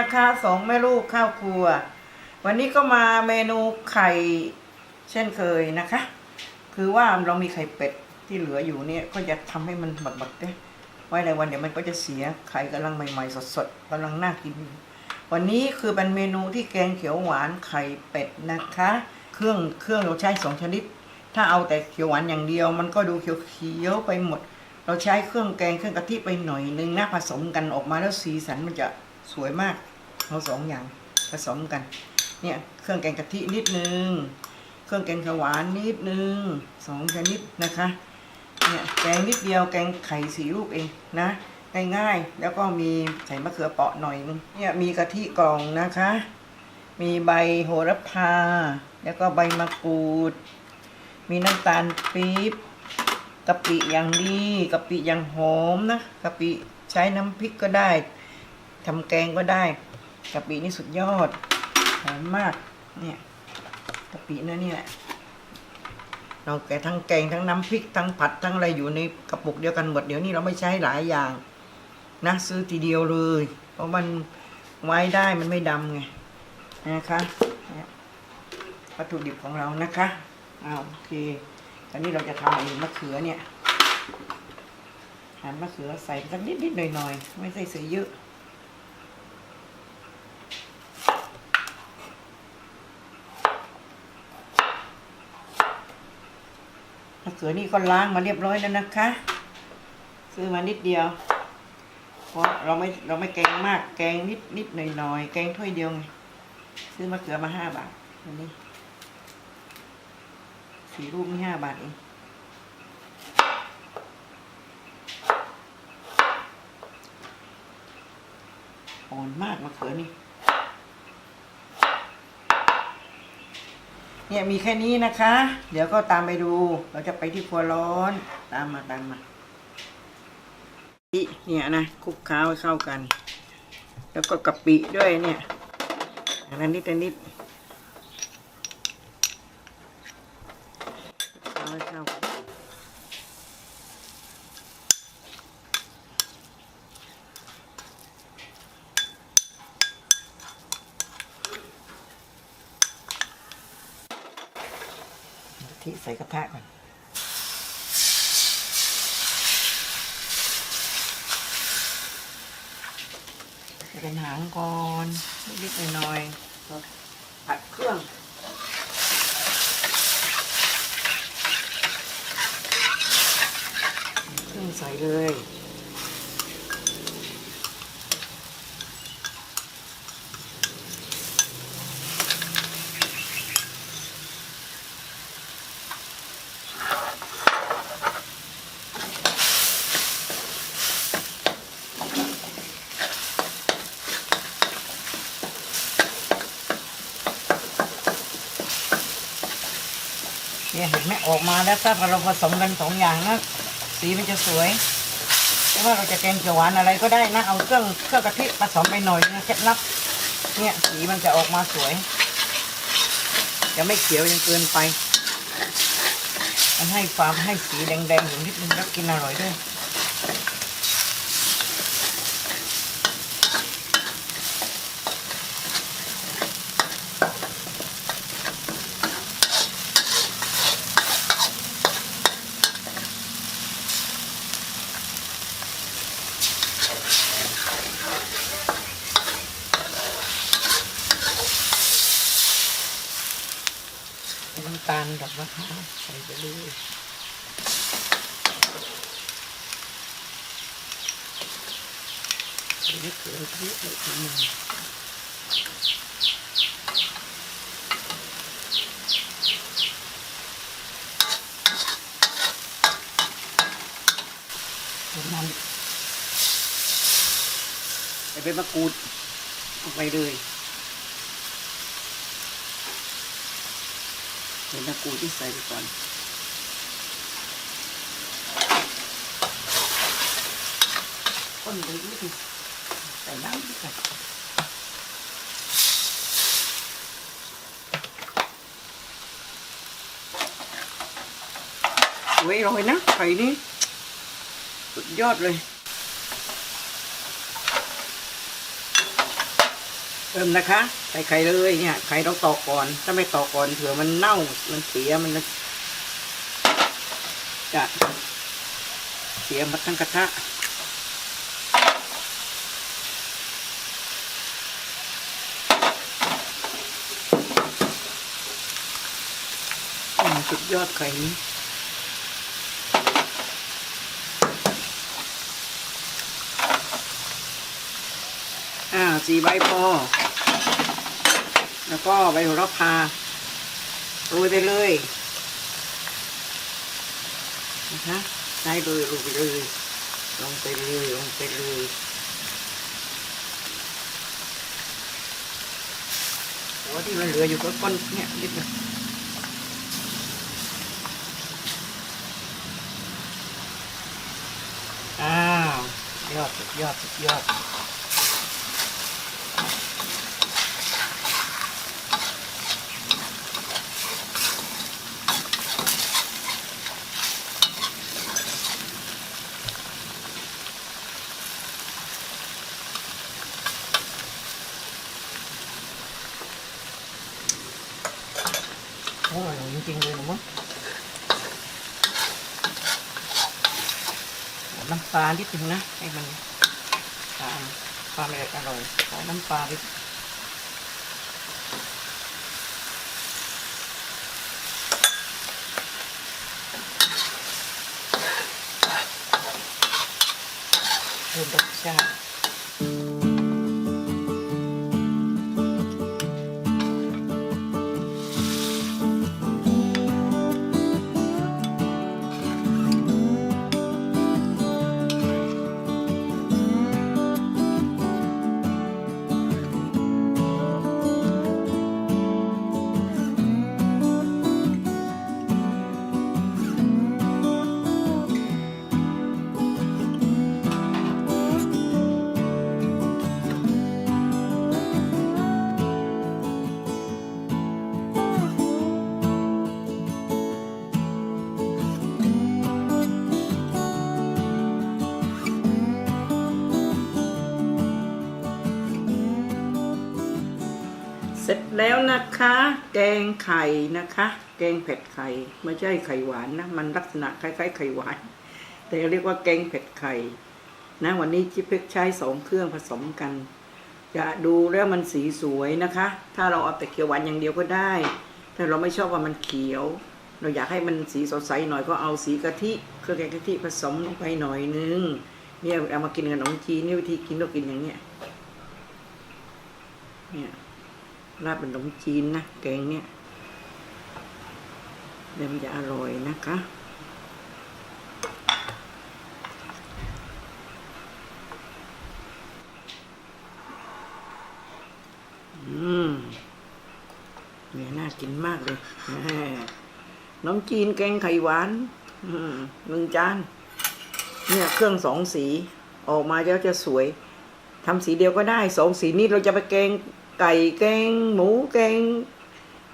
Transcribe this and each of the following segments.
นะคะสองแม่ลูกข้าวครัว วันนี้ก็มาเมนูไข่เช่นเคยนะคะ คือว่าเรามีไข่เป็ดที่เหลืออยู่เนี่ยก็จะทำให้มันบัดๆด้วยไว้ในวันเดี๋ยวมันก็จะเสียไข่กำลังใหม่ ๆ สดๆกำลังน่ากิน วันนี้คือเป็นเมนูที่แกงเขียวหวานไข่เป็ดนะคะ เครื่องเครื่องเราใช้สองชนิด ถ้าเอาแต่เขียวหวานอย่างเดียว มันก็ดูเขียวๆไปหมดเราใช้เครื่องแกงเครื่องกะทิไปหน่อยนึงนะผสมกันออกมาแล้วสีสันมันจะสวยมาก เอาสองอย่างผสมกัน เนี่ยเครื่องแกงกะทินิดนึง เครื่องแกงขวานนิดนึงสองชนิดนะคะ เนี่ยแกงนิดเดียวแกงไข่สีลูกเองนะง่ายๆแล้วก็มีใส่มะเขือเปราะหน่อยนึงเนี่ยมีกะทิกล่องนะคะ มีใบโหระพา แล้วก็ใบมะกรูด มีน้ำตาลปี๊บกะปิอย่างดีกะปิอย่างหอมนะกะปิใช้น้ำพริกก็ได้ทำแกงก็ได้ กะปินี่สุดยอดหอมมากเนี่ยกะปินะนี่แหละเราแกทั้งแกงทั้งน้ำพริกทั้งผัดทั้งอะไรอยู่ในกระปุกเดียวกันหมดเดี๋ยวนี้เราไม่ใช้หลายอย่างนะซื้อทีเดียวเลย เพราะมันไว้ได้มันไม่ดำไงนะคะวัตถุดิบของเรานะคะเอาโอเคตอนนี้เราจะทำไอ้มะเขือเนี่ยหั่นมะเขือใส่สักนิดนิดหน่อยหน่อยๆไม่ใส่ใส่เยอะะเขือนี่ก็ล้างมาเรียบร้อยแล้วนะคะ ซื้อมานิดเดียว เพราะเราไม่เราไม่แกงมากแกงนิดนิดหน่อยหน่อยๆแกงถ้วยเดียวไงซื้อมะเขือมาห้าบาทอันนี้สี่ลูกนี่ห้าบาทเองอ่อนมากมะเขือนี่ เนี่ยมีแค่นี้นะคะ เดี๋ยวก็ตามไปดู เราจะไปที่ครัวร้อนตามมาตามมาปีเนี่ยนะคลุกเคล้าให้เข้ากัน แล้วก็กะปิด้วยเนี่ยอันนิดอันนิด เอาให้เข้ากันกะ ทิใส่กระทะก่อนใส่เป็นหางก่อนนิดๆหน่อยๆผัดเครื่องเครื่องใส่เลย เนี่ยเห็นไหม ออกมาแล้วถ้าเราผสมกันสองอย่างนะสีมันจะสวยไม่ว่าเราจะแกงเขียวหวานอะไรก็ได้นะเอาเครื่องเครื่องกะทิผสมไปหน่อยนะเคล็ดลับเนี่ยสีมันจะออกมาสวยจะไม่เขียวยังเกินไป มันให้ความให้สีแดงๆอยู่นิดนึงแล้วกินอร่อยด้วย น้ำตาลดอกมะพร้าวใส่ไปเลยใส่มะเขือเทศเลยทีหนึ่งน้ำใส่ใบมะกรูดออกไปเลย เห็นตะกูที่ใส่ไปก่อนคนเลยนิดนึงใส่น้ำด้วยกันสวยอร่อยนะไข่นี่สุดยอดเลย เริ่มนะคะ ใส่ไข่เลยเนี่ยไข่ต้องตอกก่อน ถ้าไม่ตอกก่อนเผื่อมันเน่ามันเสียมันจะเสียหมาทั้งกระทะสุดยอดไข่นี้อ่าสี่ใบพอ แล้วก็ใบโหระพาโรยไปเลยนะคะได้เลยลงไปเลยลงไปเลยลงไปเลยโอ้ที่มันเหลืออยู่ก็ก้อนเนี่ยนิดเดียวอ้าวยอดสุดยอดสุดยอด โอ้ยจริงๆเลยนะมั้งน้ำปลานิดนึงนะให้มันตามความอร่อยอร่อยขอน้ำปลาดิเพิ่มรสชาติ ร็จแล้วนะคะ แกงไข่นะคะ แกงเผ็ดไข่ไม่ใช่ไข่หวานนะ มันลักษณะคล้ายๆ ไข่หวาน แต่เรียกว่าแกงเผ็ดไข่นะวันนี้จิเพ็กใช้สองเครื่องผสมกัน จะดูแล้วมันสีสวยนะคะ ถ้าเราเอาแต่เขียวหวานอย่างเดียวก็ได้ถ้าเราไม่ชอบว่ามันเขียว เราอยากให้มันสีสดใสหน่อยก็เอาสีกะทิเครื่องแกงกะทิผสมลงไปหน่อยนึงเนี่ยเอามากินกับขนมจีนนี่วิธีกินเรากินอย่างเนี้ยเนี่ย ราดเป็นขนมจีนนะแกงเนี่ยเดี๋ยวมันจะอร่อยนะคะอืมเนี่ยน่ากินมากเลยแหมขนมจีนแกงไข่หวานหนึ่งจาน เนี่ยเครื่องสองสี ออกมาแล้วจะสวยทำสีเดียวก็ได้สองสีนี้เราจะไปแกง ไก่แกงหมูแกง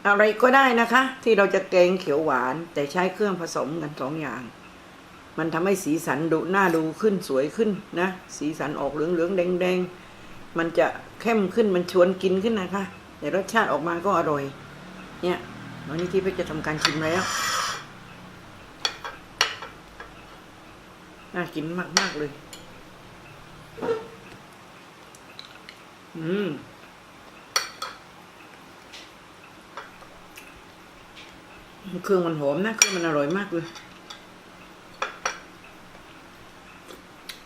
อะไรก็ได้นะคะ ที่เราจะแกงเขียวหวาน แต่ใช้เครื่องผสมกันสองอย่าง มันทำให้สีสันดูน่าดูขึ้นสวยขึ้นนะ สีสันออกเหลืองเหลืองแดงแดงมันจะเข้มขึ้นมันชวนกินขึ้นนะคะแต่รสชาติออกมาก็อร่อย เนี่ยวันนี้ที่เพชรจะทำการชิมแล้วน่ากินมากๆเลย อืม เครื่องมันหอมนะเครื่องมันอร่อยมากเลย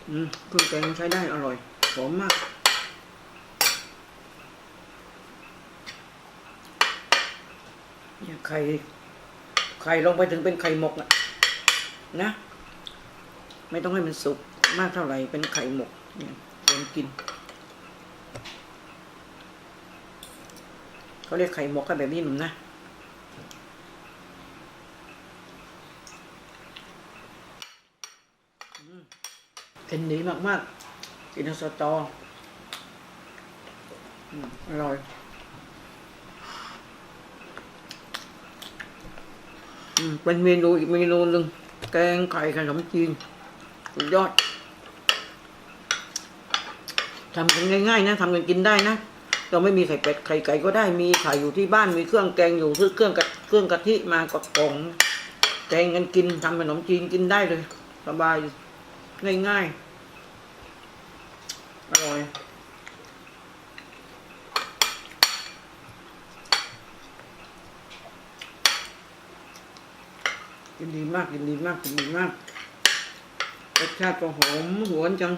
อืมเครื่องแกงใช้ได้อร่อย หอมมาก เนี่ยไข่ ไข่ลงไปถึงเป็นไข่หมกอะนะ ไม่ต้องให้มันสุกมากเท่าไหร่ เป็นไข่หมกเนี่ยเนกินเขาเรียกไข่หมกกันแบบนี้หนุ่มนะ เป็นดีมากๆ กินสตออืมอร่อย เป็นเมนูอีกเมนูหนึ่งแกงไข่ขนมจีนสุดยอดทำกันง่ายๆนะทำกันกินได้นะ เราไม่มีไข่เป็ดไข่ไก่ก็ได้มีไข่อยู่ที่บ้านมีเครื่องแกงอยู่ซื้อเครื่องกะเครื่องกะทิมากดกองแกงกันกินทำขนมจีนกินได้เลยสบาย ง่ายๆ อร่อย กินดีมาก กินดีมาก กินดีมากรสชาติก็หอมหวนจัง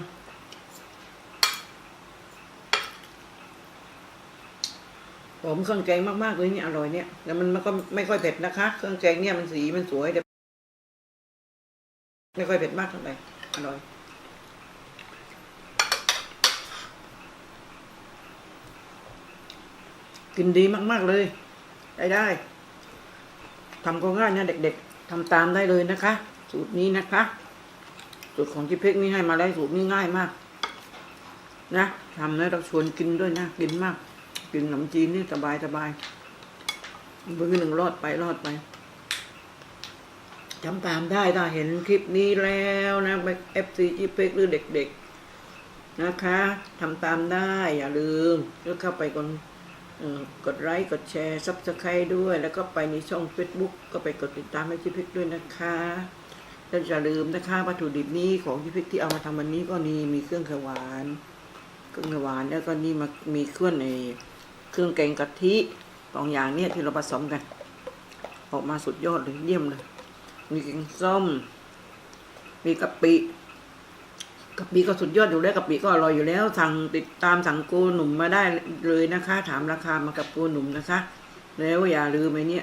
หอมเครื่องแกงมากๆเลยเนี่ยอร่อยเนี่ยแต่มันมันก็ไม่ค่อยเผ็ดนะคะ เครื่องแกงเนี่ยมันสีมันสวยแต่ไม่ค่อยเผ็ดมากเท่าไหร่ อร่อยกินดีมาก ๆ เลย ได้ได้ทำก็ง่ายนะ เด็ก ๆทำตามได้เลยนะคะ สูตรนี้นะคะ สูตรของที่เพกนี่ให้มาแล้สูตรนี้ง่ายมาก นะทำแล้วเราชวนกินด้วยนะกินมาก กินขนมจีนนี่สบายสบายมือหนึ่งรอดไปรอดไป ทำตามได้ถ้าเห็นคลิปนี้แล้วนะเอฟซีจีเพ็กหรือเด็ก ๆนะคะทำตามได้อย่าลืมแล้วเข้าไปกดกดไลค์กดแชร์ซับสไครต์ด้วย แล้วก็ไปในช่อง Facebook ก็ไปกดติดตามให้จิพิกด้วยนะคะแล้วอย่าลืมนะคะวัตถุดิบนี้ของจิพิกที่เอามาทำวันนี้ก็มีมีเครื่องขวหวานเครื่องเขียวหวานแล้วก็นี่มามีเครื่องในเครื่องแกงกะทิสองอย่างเนี่ยที่เราผสมกัน ออกมาสุดยอดเลยเยี่ยมเลย มีแกงส้ม มีกะปิกะปิก็สุดยอดอยู่แล้วกะปิก็อร่อยอยู่แล้ว สั่งติดตามสั่งโกหนุ่มมาได้เลยนะคะ ถามราคามากับโกหนุ่มนะคะ แล้วอย่าลืมไอ้นี่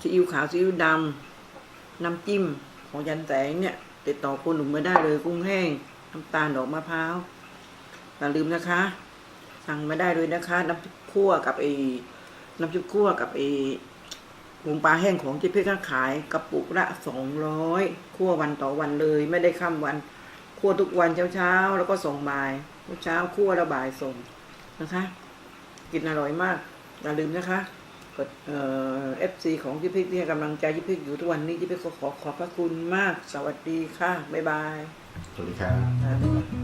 ซีอิ๊วขาวซีอิ๊วดำน้ำจิ้มของยันแสงเนี่ย ติดต่อโกหนุ่มมาได้เลยกุ้งแห้งน้ำตาลดอกมะพร้าวอย่าลืมนะคะ สั่งมาได้เลยนะคะ น้ำพริกคั่วกับไอ้น้ำพริกคั่วกับไอ้ หุงปลาแห้งของเจ๊เพ่ก็ขายกระปุกละสองร้อยคั่ววันต่อวันเลย ไม่ได้ข้ามวันคั่วทุกวันเช้าๆแล้วก็ส่งบ่ายเช้าคั่วแล้วบ่ายส่งนะคะ กินอร่อยมากอย่าลืมนะคะกดเอฟซีของเจ๊เพ่ที่ให้กำลังใจเจ๊เพ่อยู่ทุกวันนี้เจ๊เพ่ก็ขอขอบพระคุณมาก สวัสดีค่ะ บ๊ายบาย สวัสดีครับ